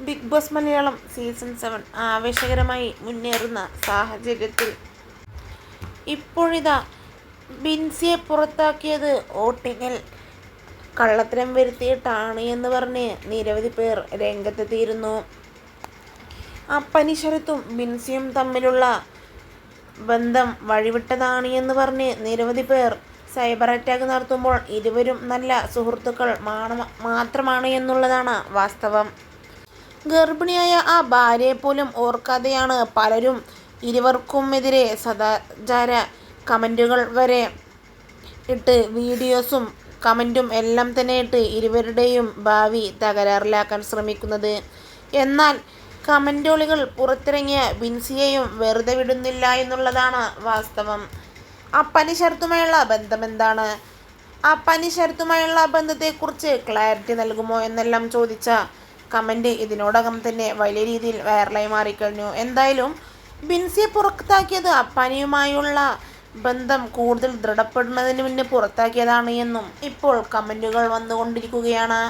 Bigg Boss Malayalam season seven ആവേശകരമായി മുന്നേറുന്ന സാഹചര്യത്തിൽ ഇപ്പോഴിതാ ബിൻസിയെ പുറത്താക്കിയത് ഓട്ടിങ്ങിൽ കള്ളത്തരം വരുത്തിയിട്ടാണ് എന്ന് പറഞ്ഞ് നിരവധി പേർ രംഗത്തെത്തിയിരുന്നു. ആ പനിശരത്തും ബിൻസിയും തമ്മിലുള്ള ബന്ധം വഴിവിട്ടതാണ് എന്ന് പറഞ്ഞ് നിരവധി പേർ സൈബർ അറ്റാക്ക് നടത്തുമ്പോൾ ഇരുവരും നല്ല സുഹൃത്തുക്കൾ മാണ- മാത്രമാണ് എന്നുള്ളതാണ് വാസ്തവം. ഗർഭിണിയായ ആ ഭാര്യയെ പോലും ഓർക്കാതെയാണ് പലരും ഇരുവർക്കുമെതിരെ സദാചാര കമന്റുകൾ വരെ ഇട്ട് വീഡിയോസും കമന്റും എല്ലാം തന്നെ ഇട്ട് ഇരുവരുടെയും ഭാവി തകരാറിലാക്കാൻ ശ്രമിക്കുന്നത്. എന്നാൽ കമന്റോളികൾ പുറത്തിറങ്ങിയ ബിൻസിയെയും വെറുതെ വിടുന്നില്ല എന്നുള്ളതാണ് വാസ്തവം. അപ്പനി ശരത്തുമായുള്ള ബന്ധമെന്താണ് അപ്പനി ശരത്തുമായുള്ള ബന്ധത്തെക്കുറിച്ച് ക്ലാരിറ്റി നൽകുമോ എന്നെല്ലാം ചോദിച്ച കമന്റ് ഇതിനോടകം തന്നെ വലിയ രീതിയിൽ വൈറലായി മാറിക്കഴിഞ്ഞു. എന്തായാലും ബിൻസിയെ പുറത്താക്കിയത് അപ്പാനിയുമായുള്ള ബന്ധം കൂടുതൽ ദൃഢപ്പെടുന്നതിന് മുന്നേ പുറത്താക്കിയതാണ് എന്നും ഇപ്പോൾ കമന്റുകൾ വന്നുകൊണ്ടിരിക്കുകയാണ്.